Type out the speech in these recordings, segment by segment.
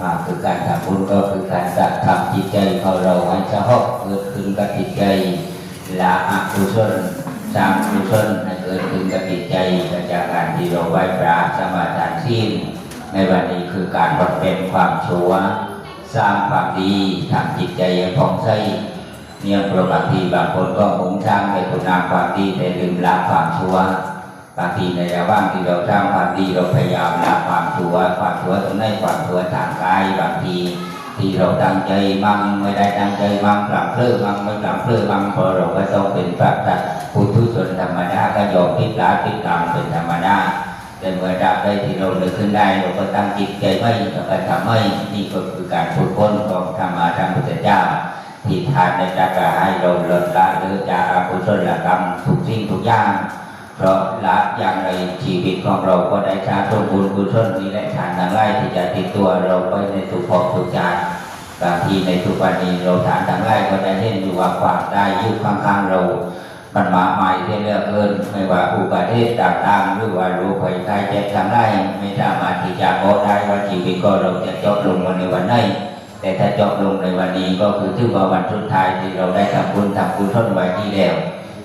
อ่าคือการทำบุญก็คือการจัดทำจิตใจของเราให้สงบเกิดขึ้นกับจิตใจละอกุศลสร้างกุศลให้เกิดขึ้นกับจิตใจจากการที่เราไหว้พระสมาทานศีลในวันนี้คือการบำเพ็ญความชั่วสร้างความดีทำจิตใจให้ผ่องใสเนี่ยปกติบางคนก็มุ่งสร้างในคุณงามความดีแต่ลืมละความชั่ว บางทีในระหว่างที่เราสร้างความดีเราพยายามละความชั่วความชั่วตรงไหนความชั่วทางกายบางทีที่เราตั้งใจมั่งไม่ได้ตั้งใจมั่งกลับเพลิมั่งไม่กลับเพลิมั่งพราะเราก็ต้องเป็นพระสัตว์ผู้ทุชนธรรมดาก็ยอมพิจารพิจารเป็นธรรมดาแต่เมื่อดับได้ที่เราเลือกขึ้นได้เราก็ตั้งจิตใจไม่เราก็ทำให้นี่ก็คือการฝึกฝนของธรรมะธรรมพุทธเจ้าที่ทานในจักรให้เราลดละหรือจากอกุศลกรรมทุกสิ่งทุกอย่าง เพราะละอย่างไรชีวิตของเราก็ได้ชาติบุญกุศลนี้และทานทั้งหลายที่จะติดตัวเราไปในทุกภพทุกชาติบางทีในทุกวันนี้เราทานทั้งหลายก็ได้เห็นอยู่ว่าความได้ยุคข้างๆเรามันมาใหม่ที่เลือกเกินไม่ว่าอุบัติเหตุต่างๆหรือว่าโรคภัยไข้เจ็บทั้งหลายไม่สามารถที่จะบอกได้ว่าชีวิตก็เราจะจบลงวันในวันไหนแต่ถ้าจบลงในวันนี้ก็คือถือว่าวันสุดท้ายที่เราได้ทำบุญทำกุศลไว้ที่แล้ว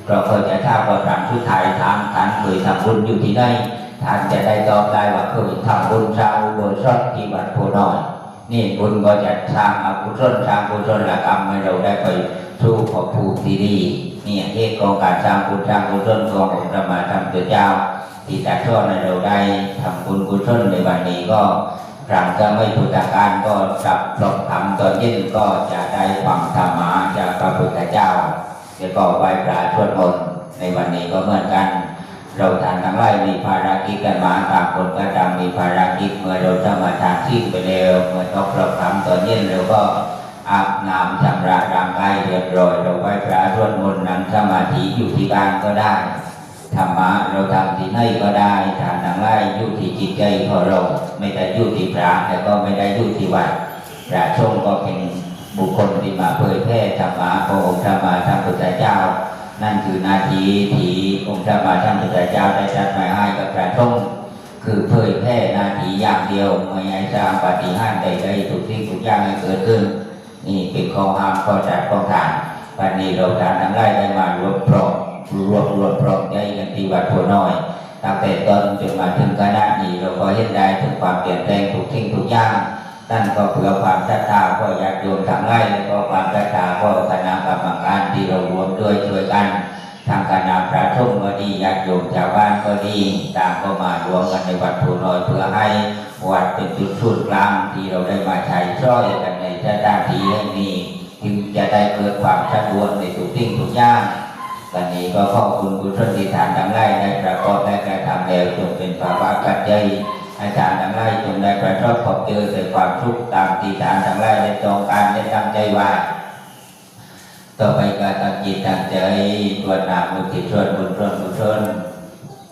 เราเคยจะทราบว่าครั้งสุดท้ายถามท่านเคยทำบุญอยู่ที่ไหนท่านจะได้ตอบได้ว่าเคยทำบุญสร้างอุโบสถที่วัดโพน้อยนี่บุญก็จะสร้างอกุศลสร้างกุศลกรรมให้เราได้ไปสู่ขอภูมิที่ดีเนี่ยเหตุของการสร้างบุญสร้างกุศลขององค์พระมาธรรมเจ้า ที่ตัดทอดให้เราได้ทำบุญกุศลในวันนี้ก็ครั้งจะไม่พุทธการก็จับปลบธรรมตอนเย็นก็จะได้ฟังธรรมะจากพระพุทธเจ้า แล้วก็ไหว้พระสวดมนต์ในวันนี้ก็เหมือนกัน เราทานทั้งหลายมีภารกิจกันมาต่างคนก็ต่างมีภารกิจเมื่อเราจะมาทานที่ไปแล้วเมื่อต้องประคำตอนเย็นเราก็อาบน้ำชำระร่างกายเรียบร้อยเราไหว้พระสวดมนต์นั่งสมาธิอยู่ที่บ้านก็ได้ธรรมะเราทำที่ไหนก็ได้ทานทั้งหลายอยู่ที่จิตใจของเราไม่ได้อยู่ที่พระแต่ก็ไม่ได้อยู่ที่วัดพระสงก็เป็น บุคคลที่มาเผยแพร่ธรรมะขององค์พระมหาธรรมพุทธเจ้า นั่นคือนาทีที่องค์พรรมะบาทสมเด็จเจ้าได้จัดหมายให้กับพระทงคือเผยแพร่นาทีอย่างเดียวไม่ให้สร้างปฏิหารใดๆทุกสิ่งทุกอย่างให้เกิดขึ้นนี่เป็นข้อห้ามข้อจัดข้อทานวันนี้เราทานทั้งหลายได้มารวบพร้อมรวบรวมพร้อมใจกันที่วัดโพน้อยตั้งแต่ต้นจนมาถึงขณะนี้เราก็เห็นได้ถึงความเปลี่ยนแปลงทุกสิ่งทุกอย่าง นั่นก็เพื่อความศรัทธาก็อยากโยมทั้งหลายแล้วก็ความศรัทธาก็คณะกรรมการที่เรารวมด้วยช่วยกันทางคณะพระสงฆ์ก็ดีญาติโยมชาวบ้านก็ดีต่างก็มารวมกันในวัดภูน้อยเพื่อให้วัดเป็นจุดศูนย์กลางที่เราได้มาใช้ช่วยกันในสถานที่แห่งนี้จึงจะได้เกิดความสะดวกในทุกสิ่งทุกอย่างวันนี้ก็ขอบคุณกุศลที่ทานทั้งหลายได้ประกอบได้กระทำแล้วจงเป็นภาวะปัจจัย อาจารย์ทั้งหลายจงได้ประสบพบเจอแต่ความทุกข์ตามที่อานทั้งหลายได้จองการได้ตั้งใจไว่าต่อไปการตั้งจิตตั้งใจตัวหนามุทิชนบุญชนบุญชน